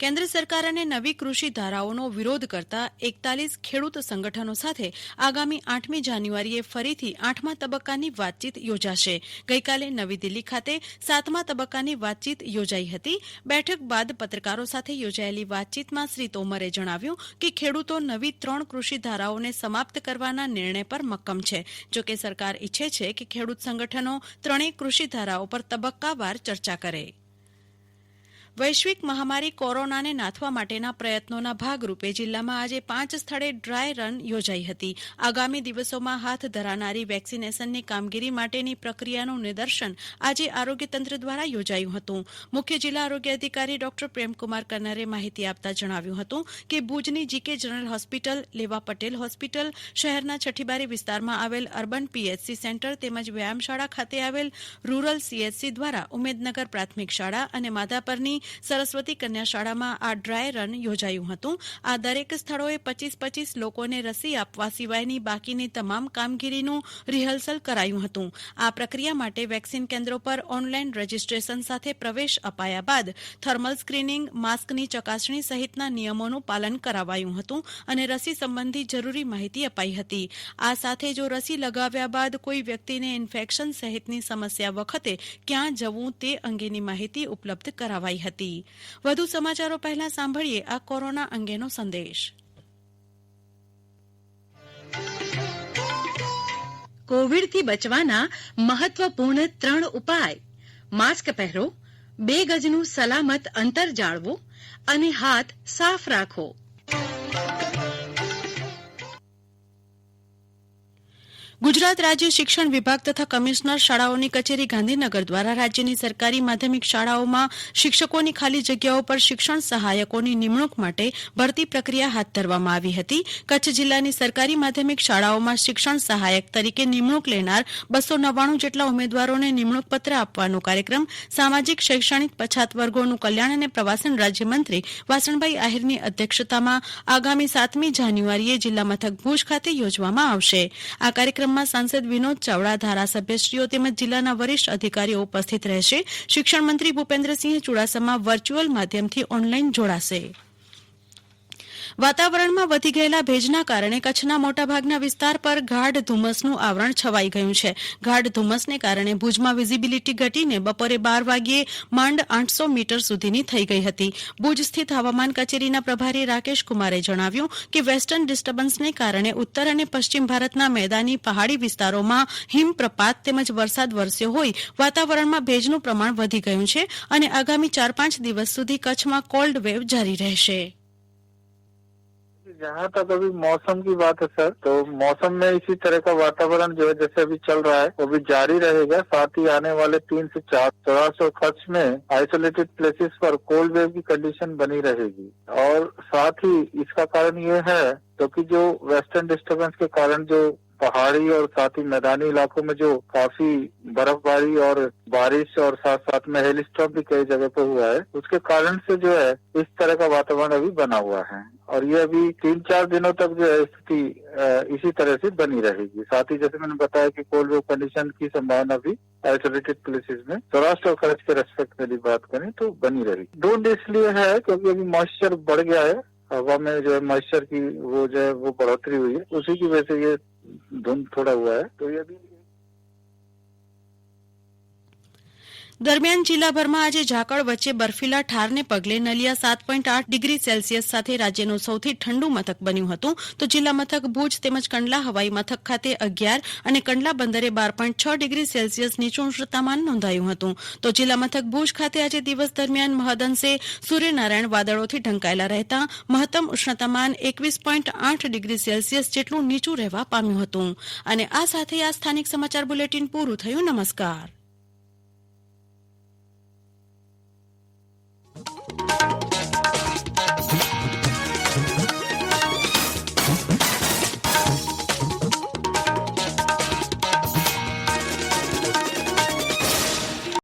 કેન્દ્ર સરકાર અને નવી કૃષિ ધારાઓનો વિરોધ કરતા એકતાલીસ ખેડૂત સંગઠનો સાથે આગામી આઠમી જાન્યુઆરીએ ફરીથી આઠમા તબક્કાની વાતચીત યોજાશે. ગઈકાલે નવી દિલ્હી ખાતે સાતમા તબક્કાની વાતચીત યોજાઈ હતી. બેઠક બાદ પત્રકારો સાથે યોજાયેલી વાતચીતમાં શ્રી તોમરે જણાવ્યું કે ખેડૂતો નવી ત્રણ કૃષિ ધારાઓને સમાપ્ત કરવાના નિર્ણય પર મક્કમ છે. જોકે સરકાર ઈચ્છે છે કે ખેડૂત સંગઠનો ત્રણેય કૃષિ ધારાઓ પર તબક્કાવાર ચર્ચા કરે. વૈશ્વિક મહામારી કોરોનાને નાથવા માટેના પ્રયત્નોના ભાગરૂપે જિલ્લામાં આજે પાંચ સ્થળે ડ્રાય રન યોજાઈ હતી. આગામી દિવસોમાં હાથ ધરાનારી વેક્સિનેશનની કામગીરી માટેની પ્રક્રિયાનું નિદર્શન આજે આરોગ્ય તંત્ર દ્વારા યોજાયું હતું. મુખ્ય જિલ્લા આરોગ્ય અધિકારી ડોક્ટર પ્રેમકુમાર કન્નરે માહિતી આપતા જણાવ્યું હતું કે ભુજની જીકે જનરલ હોસ્પિટલ, લેવા પટેલ હોસ્પિટલ, શહેરના છઠ્ઠીબારી વિસ્તારમાં આવેલ અર્બન પીએચસી સેન્ટર તેમજ વ્યાયામશાળા ખાતે આવેલ રૂરલ સીએચસી દ્વારા ઉમેદનગર પ્રાથમિક શાળા અને માધાપરની સરસ્વતી કન્યા શાળામાં આ ડ્રાય રન યોજાયું હતું. આ દરેક સ્થળોએ પચીસ પચીસ લોકોને રસી આપવા સિવાયની બાકીની તમામ કામગીરીનું રિહર્સલ કરાયું હતું. આ પ્રક્રિયા માટે વેક્સિન કેન્દ્રો પર ઓનલાઈન રજીસ્ટ્રેશન સાથે પ્રવેશ અપાયા બાદ થર્મલ સ્ક્રીનિંગ, માસ્કની ચકાસણી સહિતના નિયમોનું પાલન કરાવાયું હતું અને રસી સંબંધી જરૂરી માહિતી અપાઈ હતી. આ સાથે જો રસી લગાવ્યા બાદ કોઈ વ્યક્તિને ઇન્ફેક્શન સહિતની સમસ્યા વખતે ક્યાં જવું તે અંગેની માહિતી ઉપલબ્ધ કરાવાઈ હતી. વધુ સમાચારો પહેલા સાંભળીએ આ કોરોના અંગેનો સંદેશ. કોવિડથી બચવાના મહત્વપૂર્ણ ત્રણ ઉપાય. માસ્ક પહેરો, બે ગજનું સલામત અંતર જાળવો અને હાથ સાફ રાખો. ગુજરાત રાજ્ય શિક્ષણ વિભાગ તથા કમિશનર શાળાઓની કચેરી ગાંધીનગર દ્વારા રાજ્યની સરકારી માધ્યમિક શાળાઓમાં શિક્ષકોની ખાલી જગ્યાઓ પર શિક્ષણ સહાયકોની નિમણૂક માટે ભરતી પ્રક્રિયા હાથ ધરવામાં આવી હતી. કચ્છ જિલ્લાની સરકારી માધ્યમિક શાળાઓમાં શિક્ષણ સહાયક તરીકે નિમણૂક લેનાર બસો નવ્વાણું જેટલા ઉમેદવારોને નિમણૂક પત્ર આપવાનો કાર્યક્રમ સામાજિક, શૈક્ષણિક, પછાત વર્ગોનું કલ્યાણ અને પ્રવાસન રાજ્યમંત્રી વાસણભાઈ આહિરની અધ્યક્ષતામાં આગામી સાતમી જાન્યુઆરીએ જિલ્લા મથક ભુજ ખાતે યોજવામાં આવશે. આ કાર્યક્રમમાં સાંસદ વિનોદ ચાવડા ધારાસભ્યશ્રીઓ તેમજ જિલ્લાના વરિષ્ઠ અધિકારીઓ ઉપસ્થિત રહેશે. શિક્ષણમંત્રી ભૂપેન્દ્રસિંહ ચુડાસમા વર્ચ્યુઅલ માધ્યમથી ઓનલાઈન જોડાશે. વાતાવરણમાં વધી ગયેલા ભેજના કારણે કચ્છના મોટાભાગના વિસ્તાર પર ગાઢ ધુમ્મસનું આવરણ છવાઈ ગયું છે. ગાઢ ધુમ્મસને કારણે ભુજમાં વિઝિબિલિટી ઘટીને બપોરે બાર વાગ્યે માંડ આઠસો મીટર સુધીની થઈ ગઈ હતી. ભુજ સ્થિત હવામાન કચેરીના પ્રભારી રાકેશ કુમારે જણાવ્યું કે વેસ્ટર્ન ડિસ્ટર્બન્સને કારણે ઉત્તર અને પશ્ચિમ ભારતના મેદાની પહાડી વિસ્તારોમાં હિમપ્રપાત તેમજ વરસાદ વરસ્યો હોઈ વાતાવરણમાં ભેજનું પ્રમાણ વધી ગયું છે અને આગામી ચાર પાંચ દિવસ સુધી કચ્છમાં કોલ્ડ વેવ જારી રહેશે. जहाँ तक अभी मौसम की बात है, सर तो मौसम में इसी तरह का वातावरण जो है, जैसे अभी चल रहा है, वो भी जारी रहेगा। साथ ही आने वाले तीन से चार चौदह सौ खर्च में आइसोलेटेड प्लेसेस पर कोल्ड वेव की कंडीशन बनी रहेगी। और साथ ही इसका कारण ये है, क्योंकि तो जो वेस्टर्न डिस्टर्बेंस के कारण जो पहाड़ी और साथ ही मैदानी इलाकों में जो काफ़ी बर्फबारी और बारिश और साथ साथ में हेल स्टॉप भी कई जगह पे हुआ है, उसके कारण से जो है इस तरह का वातावरण अभी बना हुआ है। और ये अभी तीन चार दिनों तक जो है स्थिति इसी तरह से बनी रहेगी। साथ ही जैसे मैंने बताया कि कोल्ड वेव कंडीशन की संभावना भी आइसोलेटेड प्लेसेस में, सौराष्ट्र और कच्छ के रेस्पेक्ट में भी बात करें तो बनी रहेगी। धुंध इसलिए है क्योंकि अभी मॉइस्चर बढ़ गया है, हवा में जो है मॉइस्चर की वो जो है वो बढ़ोतरी हुई है, उसी की वजह से ये धुंध थोड़ा हुआ है तो ये अभी દરમિયાન જિલ્લાભરમાં આજે ઝાકળ વચ્ચે બર્ફીલા ઠારને પગલે નલિયા સાત પોઈન્ટ આઠ ડિગ્રી સેલ્સિયસ સાથે રાજ્યનું સૌથી ઠંડુ મથક બન્યું હતું. તો જિલ્લા મથક ભુજ તેમજ કંડલા હવાઈ મથક ખાતે અગિયાર અને કંડલા બંદરે બાર પોઈન્ટ છ ડિગ્રી સેલ્સિયસ નીચું ઉષ્ણતામાન નોંધાયું હતું. તો જિલ્લા મથક ભુજ ખાતે આજે દિવસ દરમિયાન મહદઅંશે સૂર્યનારાયણ વાદળોથી ઢંકાયેલા રહેતા. મહત્તમ ઉષ્ણતામાન એકવીસ પોઈન્ટ આઠ ડિગ્રી સેલ્સિયસ જેટલું નીચું રહેવા પામ્યું હતું. અને આ સાથે આ સ્થાનિક સમાચાર બુલેટિન પૂરું થયું. નમસ્કાર.